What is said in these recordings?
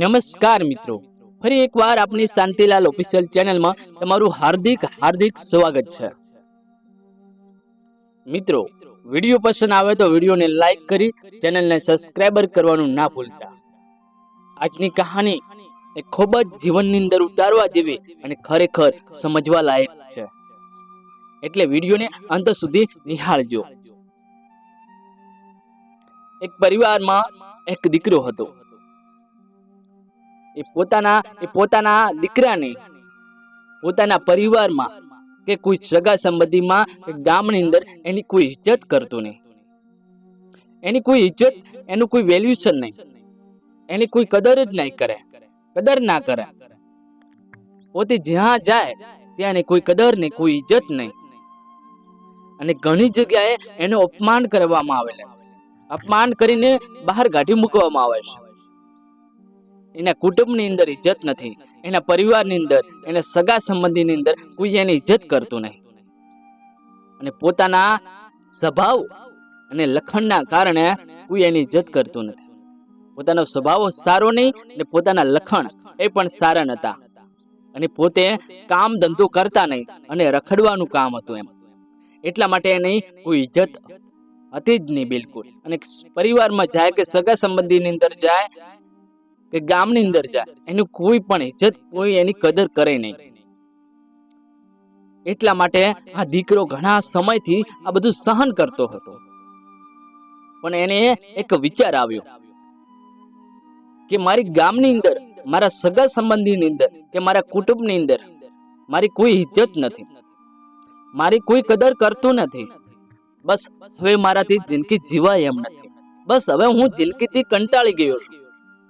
નમસ્કાર મિત્રો. ફરી એકવાર આપણી શાંતિલાલ ઓફિશિયલ ચેનલમાં તમારું હાર્દિક હાર્દિક સ્વાગત છે. મિત્રો, વીડિયો પસંદ આવે તો વિડીયોને લાઈક કરી ચેનલને સબસ્ક્રાઇબર કરવાનું ના ભૂલતા. આજની કહાની એ ખૂબ જ જીવનની અંદર ઉતારવા જેવી અને ખરેખર સમજવા લાયક છે. એટલે વિડીયોને અંત સુધી નિહાળજો. એક પરિવારમાં એક દીકરો હતો. એ પોતાના એ પોતાના દીકરાને, પોતાના પરિવારમાં કે કોઈ સગા સંબંધીમાં ગામની અંદર એની કોઈ ઇજ્જત કરતો નહીં. એની કોઈ ઇજ્જત, એનું કોઈ વેલ્યુશન નહીં. એની કોઈ કદર જ નહીં કરે. કદર ના કરે. પોતે જ્યાં જાય, ત્યાં કોઈ કદર નહીં, કોઈ ઇજ્જત નહીં. અને ઘણી જગ્યાએ એનું અપમાન કરવામાં આવે છે. અપમાન કરીને બહાર કાઢી મૂકવામાં આવે છે. એના કુટુંબની અંદર ઇજ્જત નથી, એના પરિવારની અંદર, એના સગા સંબંધીની અંદર કોઈ એની ઇજ્જત કરતું નહીં. અને પોતાના સ્વભાવ અને લખણના કારણે કોઈ એની ઇજ્જત કરતું નથી. પોતાનો સ્વભાવ સારો નહીં અને પોતાના લખણ એ પણ સારા નહોતા. અને પોતે કામ ધંધો કરતા નહીં અને રખડવાનું કામ હતું એમ. એટલા માટે એની કોઈ ઇજ્જત હતી જ નહીં બિલકુલ. અને પરિવારમાં જાય કે સગા સંબંધીની અંદર જાય કે ગામની અંદર જાય એનું કોઈ પણ ઇજ્જત કોઈ એની કદર કરે નહીં. એટલા માટે આ દીકરો ઘણા સમયથી આ બધું સહન કરતો હતો. પણ એને એક વિચાર આવ્યો કે મારી ગામની અંદર, મારા સગા સંબંધીની અંદર કે મારા કુટુંબની અંદર મારી કોઈ ઇજ્જત નથી. મારી કોઈ કદર કરતું નથી. બસ હવે મારાથી જિંદગી જીવાય એમ નથી. બસ હવે હું જિંદગીથી કંટાળી ગયો છું.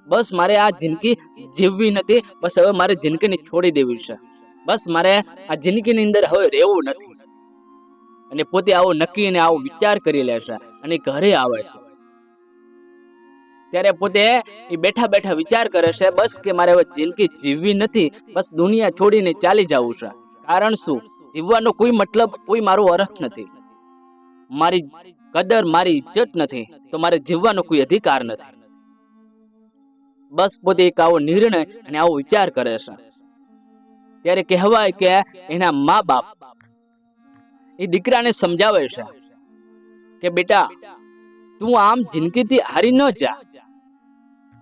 બસ મારે આ જિંદગી જીવવી નથી, બસ હવે મારે જિંદગીને છોડી દેવી છે. બસ મારે આ જિંદગીની અંદર હવે રહેવું નથી. અને પોતે આવો નક્કી અને આવો વિચાર કરી લે છે અને ઘરે આવે છે. ત્યારે પોતે એ બેઠા બેઠા વિચાર કરે છે, બસ કે મારે હવે જિંદગી જીવવી નથી, બસ દુનિયા છોડીને ચાલી જવું છે. કારણ શું? જીવવાનો કોઈ મતલબ, કોઈ મારો અર્થ નથી. મારી કદર, મારી ઇજ્જત નથી, તો મારે જીવવાનો કોઈ અધિકાર નથી. બસ પોતે એક આવો નિર્ણય અને આવો વિચાર કરે છે. ત્યારે કહેવાય કે એના મા બાપ એ દીકરાને સમજાવે છે કે, બેટા, તું આમ જિંદગીથી હારી ન જા.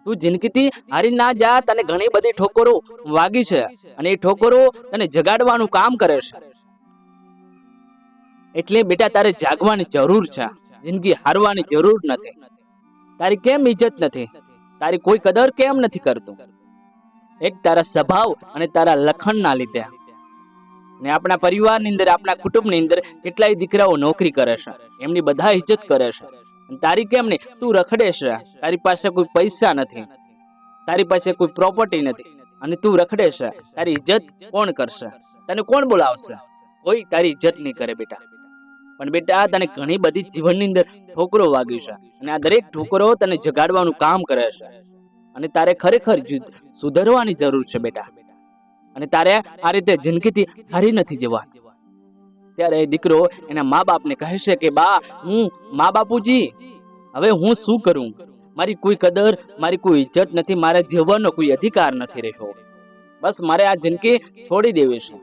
તું જિંદગીથી હારી ના જા તને ઘણી બધી ઠોકરો વાગી છે અને એ ઠોકરો તને જગાડવાનું કામ કરે છે. એટલે બેટા, તારે જાગવાની જરૂર છે. જિંદગી હારવાની જરૂર નથી. તારી કેમ ઇજ્જત નથી? તારી કોઈ કદર કેમ નથી કરતું? એક તારા સ્વભાવ અને તારા લખણના લીધે. ને આપણા પરિવારની અંદર, આપણા કુટુંબની અંદર કેટલાય દીકરાઓ નોકરી કરે છે. એમની બધા ઇજ્જત કરે છે. તારી કેમ નહીં? તું રખડે છે. તારી પાસે કોઈ પૈસા નથી. તારી પાસે કોઈ પ્રોપર્ટી નથી. અને તું રખડે છે. તારી ઇજ્જત કોણ કરશે? તને કોણ બોલાવશે? કોઈ તારી ઇજ્જત નહીં કરે બેટા. પણ બેટા, તને ઘણી બધી જીવનની અંદર ઠોકરો વાગી છે. અને આ દરેક ઠોકરો તને જગાડવાનું કામ કરે છે. અને તારે ખરેખર સુધરવાની જરૂર છે બેટા. અને તારે આ રીતે જિંદગીથી હારી નથી જવા. ત્યારે દીકરો એના મા બાપને કહે છે કે, બા, હું મા બાપુજી હવે હું શું કરું? મારી કોઈ કદર, મારી કોઈ ઇજ્જત નથી, મારા જીવવાનો કોઈ અધિકાર નથી રહ્યો. બસ મારે આ જિંદગી છોડી દેવી છે.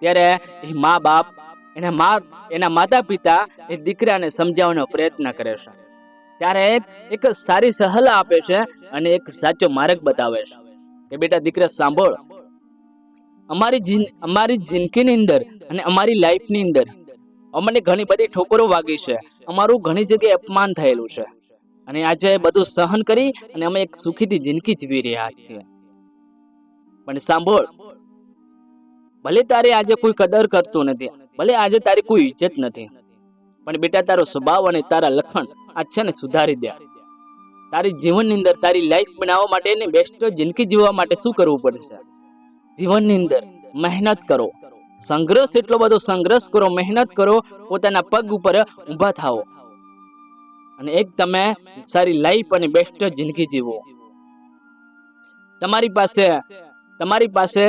ત્યારે એ મા બાપ એના મા, એના માતા પિતા એ દીકરાને સમજાવવાનો પ્રયત્ન કરે છે. ત્યારે એક સારી સહલા આપે છે અને એક સાચો માર્ગ બતાવે છે. કે બેટા દીકરા સાંભળ. અમારી અમારી જિંદગીની અંદર અને અમારી લાઈફની અંદર અમને ઘણી બધી ઠોકરો વાગી છે. અમારું ઘણી જગ્યાએ અપમાન થયેલું છે. અને આજે બધું સહન કરી અને અમે એક સુખીથી જિંદગી જીવી રહ્યા છીએ. પણ સાંભળ. ભલે તારે આજે કોઈ કદર કરતું નથી. ભલે આજે તારી કોઈ ઇજ્જત નથી, પણ બેટા તારો સ્વભાવ અને તારા લખણ આ છે ને સુધારી દે. તારી જીવનની અંદર તારી લાઈફ બનાવવા માટે ને બેસ્ટ જિંદગી જીવવા માટે શું કરવું પડશે જીવનની અંદર મહેનત કરો. સંઘર્ષ એટલો બધો સંઘર્ષ કરો, મહેનત કરો, પોતાના પગ ઉપર ઊભા થાઓ. અને એક તમે સારી લાઈફ અને બેસ્ટ જિંદગી જીવો. તમારી પાસે તમારી પાસે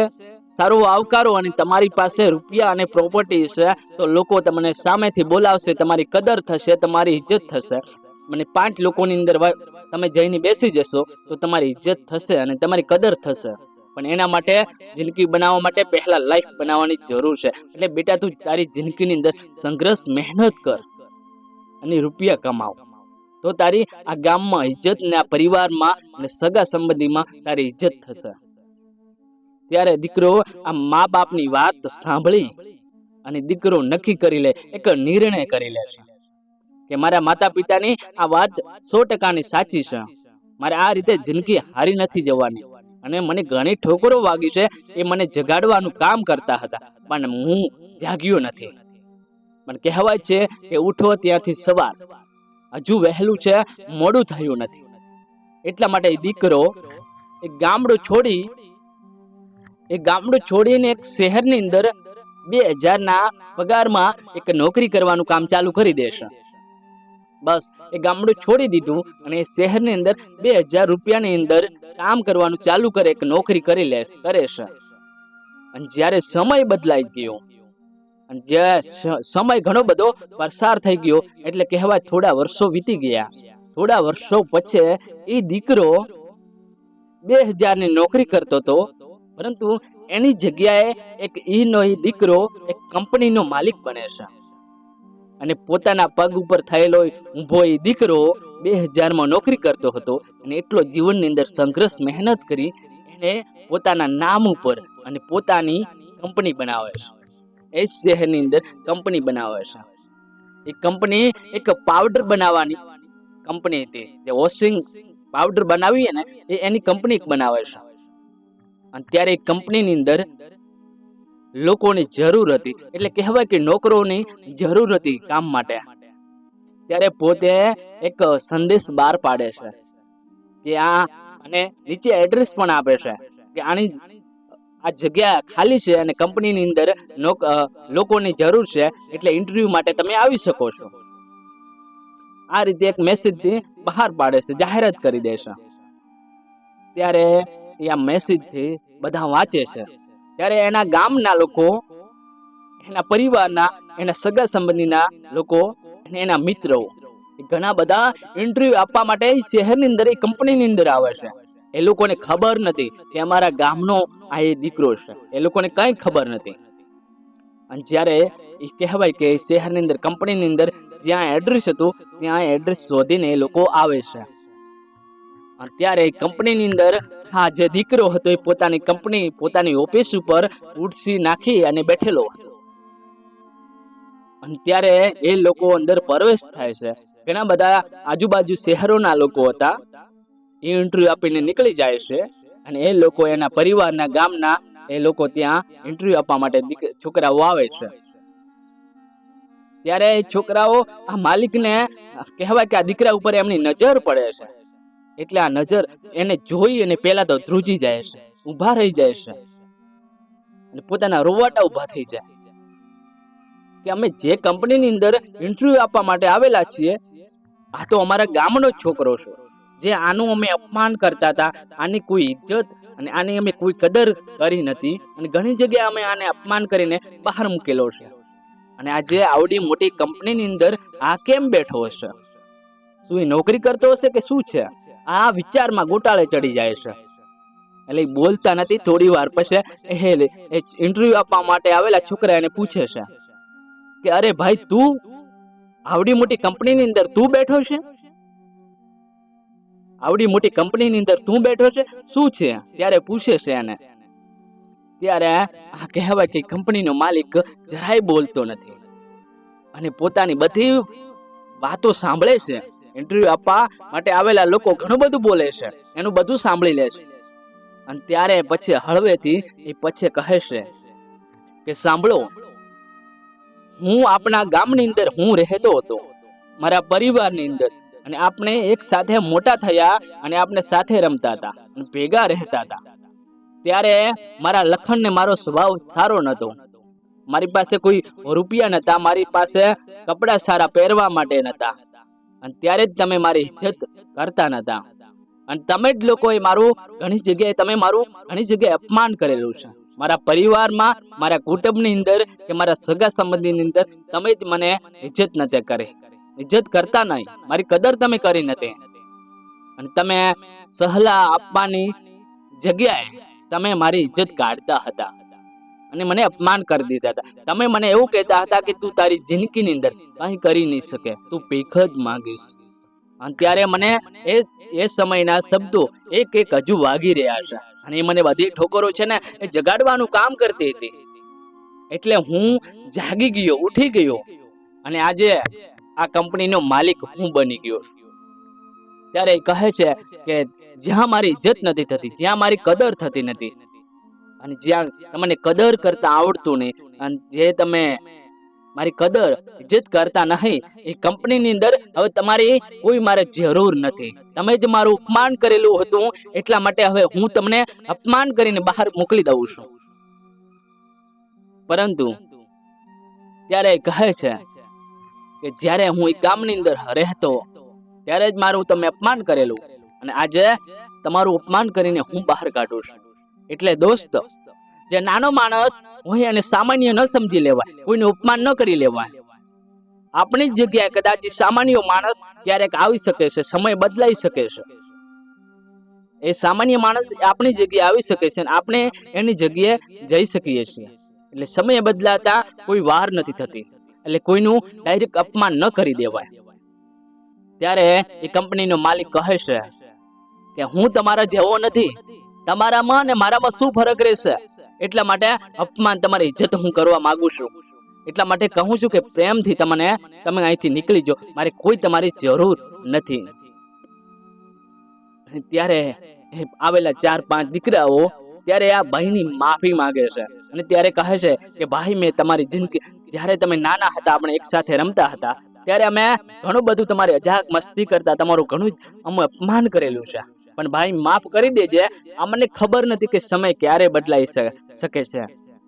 સારો આવકારો અને તમારી પાસે રૂપિયા અને પ્રોપર્ટી છે, તો લોકો તમને સામેથી બોલાવશે, તમારી કદર થશે, તમારી ઇજ્જત થશે. અને પાંચ લોકોની અંદર તમે જઈને બેસી જશો, તો તમારી ઇજ્જત થશે અને તમારી કદર થશે. પણ એના માટે જિંદગી બનાવવા માટે પહેલા લાઈફ બનાવવાની જરૂર છે. એટલે બેટા, તું તારી જિંદગીની અંદર સંઘર્ષ, મહેનત કર અને રૂપિયા કમાવ. તો તારી આ ગામમાં ઇજ્જત ને આ પરિવારમાં અને સગા સંબંધીમાં તારી ઇજ્જત થશે. ત્યારે દીકરો આ મા બાપની વાત સાંભળી અને દીકરો નક્કી કરી લે, એક નિર્ણય કરી લે કે મારા માતા પિતાની આ વાત સો ટકાની સાચી છે. મારે આ રીતે જિંદગી હારી નથી જવાની અને મને ઘણી ઠોકરો વાગી છે એ મને જગાડવાનું કામ કરતા હતા, પણ હું જાગ્યો નથી. પણ કહેવાય છે કે ઉઠો ત્યાંથી સવાર. હજુ વહેલું છે, મોડું થયું નથી. એટલા માટે દીકરો એ ગામડું છોડી એ ગામડું છોડીને એક શહેરની અંદર બે હજારના પગારમાં એક નોકરી કરવાનું કામ ચાલુ કરી દેશે. બસ, એ ગામડું છોડી દીધું અને એ શહેરની અંદર બે હજાર રૂપિયાની અંદર કામ કરવાનું ચાલુ કરે, એક નોકરી કરી લે, કરે છે. અને જ્યારે સમય બદલાઈ ગયો, અને જે સમય ઘણો બધો પસાર થઈ ગયો, એટલે કહેવાય થોડા વર્ષો વીતી ગયા. થોડા વર્ષો પછી એ દીકરો બે હજારની નોકરી કરતો હતો પરંતુ એની જગ્યાએ એક ઈનો દીકરો એક કંપનીનો માલિક બને છે. અને પોતાના પગ ઉપર થયેલો ઊભો એ દીકરો બે હજારમાં નોકરી કરતો હતો અને એટલો જીવનની અંદર સંઘર્ષ, મહેનત કરી એને પોતાના નામ ઉપર અને પોતાની કંપની બનાવે છે. એ શહેરની અંદર કંપની બનાવે છે. એ કંપની એક પાવડર બનાવવાની કંપની હતી. જે વોશિંગ પાવડર બનાવીએ ને એ એની કંપની બનાવે છે. અને ત્યારે કંપનીની અંદર લોકોની જરૂર હતી. એટલે કહેવાય કે નોકરોની જરૂર હતી કામ માટે. ત્યારે પોતે એક સંદેશ બહાર પાડે છે કે આ અને નીચે એડ્રેસ પણ આપે છે કે આની આ જગ્યા ખાલી છે અને કંપનીની અંદર લોકોની જરૂર છે એટલે ઇન્ટરવ્યૂ માટે તમે આવી શકો છો. આ રીતે એક મેસેજથી બહાર પાડે છે, જાહેરાત કરી દે છે. ત્યારે એ આ મેસેજથી બધા વાંચે છે. ત્યારે એના ગામના લોકો, એના પરિવારના, એના સગા સંબંધીના લોકો અને એના મિત્રો ઘણા બધા ઇન્ટરવ્યુ આપવા માટે શહેરની અંદર, એ કંપનીની અંદર આવે છે. એ લોકોને ખબર નથી કે અમારા ગામનો આ એ દીકરો છે. એ લોકોને કંઈ ખબર નથી. અને જ્યારે એ કહેવાય કે શહેરની અંદર કંપનીની અંદર જ્યાં એડ્રેસ હતું, ત્યાં એડ્રેસ શોધીને એ લોકો આવે છે. ત્યારે કંપનીની અંદર હા જે દીકરો હતો એ પોતાની કંપની, પોતાની ઓફિસ ઉપર ઉડસી નાખી અને બેઠેલો હતો. અને ત્યારે એ લોકો અંદર પ્રવેશ થાય છે. ઘણા બધા આજુબાજુ શહેરોના લોકો હતા. એ ઇન્ટરવ્યુ આપીને નીકળી જાય છે અને એ લોકો એના પરિવારના ગામના એ લોકો ત્યાં ઇન્ટરવ્યુ આપવા માટે છોકરાઓ આવે છે. ત્યારે છોકરાઓ આ માલિકને કહેવાય કે આ દીકરા ઉપર એમની નજર પડે છે. એટલે આ નજર એને જોઈ અને પહેલા તો ધ્રુજી જાય છે, ઊભા રહી જાય છે. અને પોતાના રોવાટા ઊભા થઈ જાય. કે અમે જે કંપનીની અંદર ઇન્ટરવ્યુ આપવા માટે આવેલા છીએ, આ તો અમારા ગામનો છોકરો છે. જે આનું અમે અપમાન કરતા હતા, આની કોઈ ઇજ્જત અને આની અમે કોઈ કદર કરી નથી અને ઘણી જગ્યાએ અમે આને અપમાન કરીને બહાર મૂકેલો છે. અને આજે આવડી મોટી કંપનીની અંદર આ કેમ બેઠો હશે? શું એ નોકરી કરતો હશે કે શું છે? આ વિચારમાં ગોટાળે ચડી જાય છે. એટલે બોલતા નથી, થોડી વાર પછી એ ઇન્ટરવ્યુ આપવા માટે આવેલા છોકરા એને પૂછે છે કે, અરે ભાઈ, તું આવડી મોટી કંપનીની અંદર તું બેઠો છે? આવડી મોટી કંપનીની અંદર તું બેઠો છે? શું છે? ત્યારે પૂછે છે એને. ત્યારે આ કહેવાય કે કંપનીનો માલિક જરાય બોલતો નથી. અને પોતાની બધી વાતો સાંભળે છે. ઇન્ટરવ્યુ આપવા માટે આવેલા લોકો ઘણું બધું બોલે છે. એનું બધું સાંભળી લે છે. અને ત્યારે પછી હળવેથી એ પછી કહે છે કે સાંભળો, હું આપણા ગામની અંદર હું રહેતો હતો, મારા પરિવારની અંદર. અને આપણે એક સાથે મોટા થયા અને આપણે સાથે રમતા હતા અને ભેગા રહેતા હતા. ત્યારે મારા લખણને મારો સ્વભાવ સારો નહોતો. મારી પાસે કોઈ રૂપિયા નહોતા, મારી પાસે કપડાં સારા પહેરવા માટે નતા અને ત્યારે જ તમે મારી ઇજ્જત કરતા નતા. અને તમે જ લોકોએ મારું ઘણી જગ્યાએ, તમે મારું ઘણી જગ્યાએ અપમાન કરેલું છે. મારા પરિવારમાં, મારા કુટુંબની અંદર કે મારા સગા સંબંધીની અંદર તમે જ મને ઇજ્જત નથી કરી. ઇજ્જત કરતા નહીં. મારી કદર તમે કરી નથી અને તમે સહલા આપવાની જગ્યાએ તમે મારી ઇજ્જત કાઢતા હતા. અને મને અપમાન કરી દીધા હતા. તમે મને એવું કહેતા હતા કે તું તારી જિંદગીની અંદર કંઈ કરી નહીં શકે. તું ભીખ જ માંગીશ. અને ત્યારે મને એ એ સમયના શબ્દો એક એક હજુ વાગી રહ્યા છે. અને એ મને બધી ઠોકરો છે ને, એ જગાડવાનું કામ કરતી હતી. એટલે હું જાગી ગયો, ઉઠી ગયો. અને આજે આ કંપનીનો માલિક હું બની ગયો ત્યારે કહે છે કે જ્યાં મારી ઇજ્જત નથી થતી જ્યાં મારી કદર થતી નથી. અને જ્યાં તમને કદર કરતા આવડતું નહીં, અને જે તમે મારી કદર ઇજ્જત કરતા નહીં, એ કંપનીની અંદર હવે તમારી કોઈ મારે જરૂર નથી. તમે જ મારું અપમાન કરેલું હતું, એટલા માટે હવે હું તમને અપમાન કરીને બહાર મોકલી દઉં છું. પરંતુ ત્યારે કહે છે કે જ્યારે હું એ ગામની અંદર રહેતો, ત્યારે જ મારું તમે અપમાન કરેલું, અને આજે તમારું અપમાન કરીને હું બહાર કાઢું છું. એટલે દોસ્ત, જે નાનો માણસ હોય અને સામાન્ય ન સમજી લેવાય, કોઈને અપમાન ન કરી લેવાય. આપણી જ જગ્યાએ કદાચ સામાન્ય માણસ ક્યારેક આવી શકે છે, સમય બદલાઈ શકે છે. એ સામાન્ય માણસ આપણી જગ્યાએ આવી શકે છે આપણે એની જગ્યાએ જઈ શકીએ છીએ. એટલે સમય બદલાતા કોઈ વાર નથી થતી. એટલે કોઈનું ડાયરેક્ટ અપમાન ન કરી દેવાય. ત્યારે એ કંપનીનો માલિક કહે છે કે, હું તમારા જેવો નથી. તમારામાં અને મારામાં શું ફરક રહેશે? એટલા માટે અપમાન તમારી ઇજ્જત હું કરવા માંગુ છું. એટલા માટે કહું છું કે પ્રેમથી તમને તમે અહીંથી નીકળી જાઓ. મારે કોઈ તમારી જરૂર નથી. ત્યારે આવેલા ચાર પાંચ દીકરાઓ ત્યારે આ ભાઈની માફી માંગે છે. અને ત્યારે કહે છે કે, ભાઈ, મેં તમારી જિંદગી જ્યારે તમે નાના હતા, આપણે એક સાથે રમતા હતા, ત્યારે અમે ઘણું બધું તમારી અજાક મસ્તી કરતા, તમારું ઘણું અમે અપમાન કરેલું છે. પણ ભાઈ માફ કરી દેજે. અમને ખબર નથી કે સમય ક્યારે બદલાઈ શકે છે.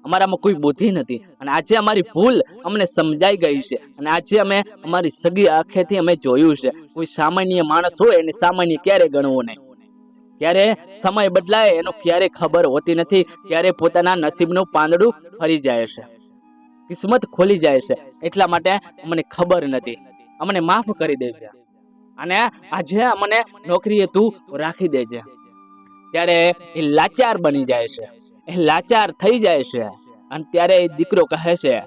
અમારામાં કોઈ બુદ્ધિ નથી. અને આજે અમારી ભૂલ અમને સમજાઈ ગઈ છે. અને આજે અમે અમારી સગી આંખેથી અમે જોયું છે. કોઈ સામાન્ય માણસ હોય એને સામાન્ય ક્યારે ગણવો નહીં. ક્યારે સમય બદલાય એનો ક્યારે ખબર હોતી નથી. ક્યારે પોતાના નસીબનું પાંદડું ફરી જાય છે. કિસ્મત ખોલી જાય છે. એટલા માટે અમને ખબર નથી. અમને માફ કરી દેજે. અને આજે મને નોકરીએ તું રાખી દેજે. ત્યારે એ લાચાર બની જાય છે. એ લાચાર થઈ જાય છે. અને ત્યારે એ દીકરો કહે છે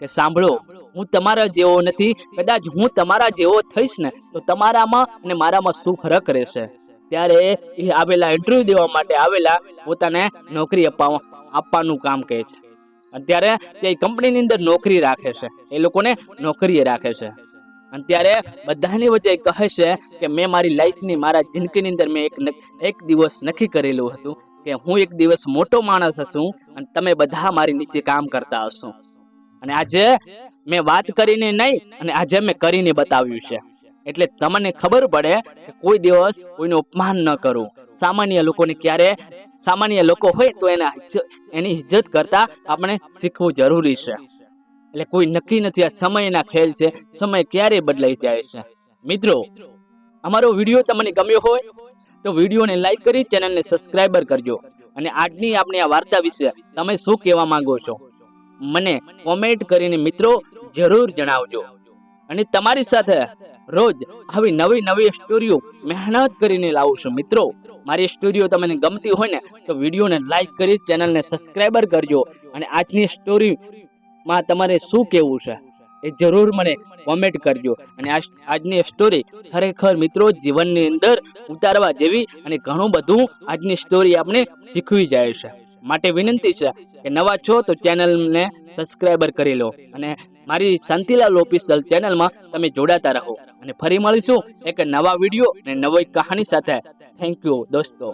કે સાંભળો, હું તમારા જેવો નથી, કદાચ હું તમારા જેવો થઈશ ને, તો તમારામાં અને મારામાં શું ફરક રહેશે? ત્યારે એ આવેલા ઇન્ટરવ્યુ દેવા માટે આવેલા પોતાને નોકરી અપાવવા આપવાનું કામ કહે છે. અત્યારે તે કંપનીની અંદર નોકરી રાખે છે. એ લોકોને નોકરીએ રાખે છે. અને ત્યારે બધાની વચ્ચે કહે છે કે મેં મારી લાઈફની, મારા જિંદગીની અંદર મેં એક એક દિવસ નક્કી કરેલું હતું કે હું એક દિવસ મોટો માણસ હશું અને તમે બધા મારી નીચે કામ કરતા હશો. અને આજે મેં વાત કરીને નહીં, અને આજે મેં કરીને બતાવ્યું છે. એટલે તમને ખબર પડે કે કોઈ દિવસ કોઈનું અપમાન ન કરવું સામાન્ય લોકોને ક્યારે, સામાન્ય લોકો હોય તો એના એની ઇજ્જત કરતા આપણે શીખવું જરૂરી છે. એટલે કોઈ નક્કી નથી આ સમયના ખેલ છે. સમય ક્યારે બદલાઈ જાય છે? મિત્રો, અમારો વીડિયો તમને ગમ્યો હોય તો વિડીયોને લાઈક કરી, ચેનલને સબસ્ક્રાઈબર કરજો. અને આજની આપણી આ વાર્તા વિશે તમે શું કહેવા માંગો છો? મને કોમેન્ટ કરીને મિત્રો જરૂર જણાવજો. અને તમારી સાથે રોજ આવી નવી નવી સ્ટોરીઓ મહેનત કરીને લાવું છું. મિત્રો, મારી સ્ટોરીઓ તમને ગમતી હોય ને તો વિડીયોને લાઈક કરી, ચેનલને સબસ્ક્રાઈબર કરજો. અને આજની સ્ટોરીમાં તમારે શું કહેવું છે? એ જરૂર મને કોમેન્ટ કરજો. અને આજની સ્ટોરી ખરેખર મિત્રો જીવનની અંદર ઉતારવા જેવી અને ઘણું બધું આજની સ્ટોરી આપણે શીખવી જાય છે. માટે વિનંતી છે કે નવા છો તો ચેનલને સબસ્ક્રાઈબર કરી લો. અને મારી શાંતિલાલ ઓફિસિયલ ચેનલમાં તમે જોડાતા રહો. અને ફરી મળીશું એક નવા વીડિયો અને નવી કહાની સાથે. થેન્ક યુ દોસ્તો.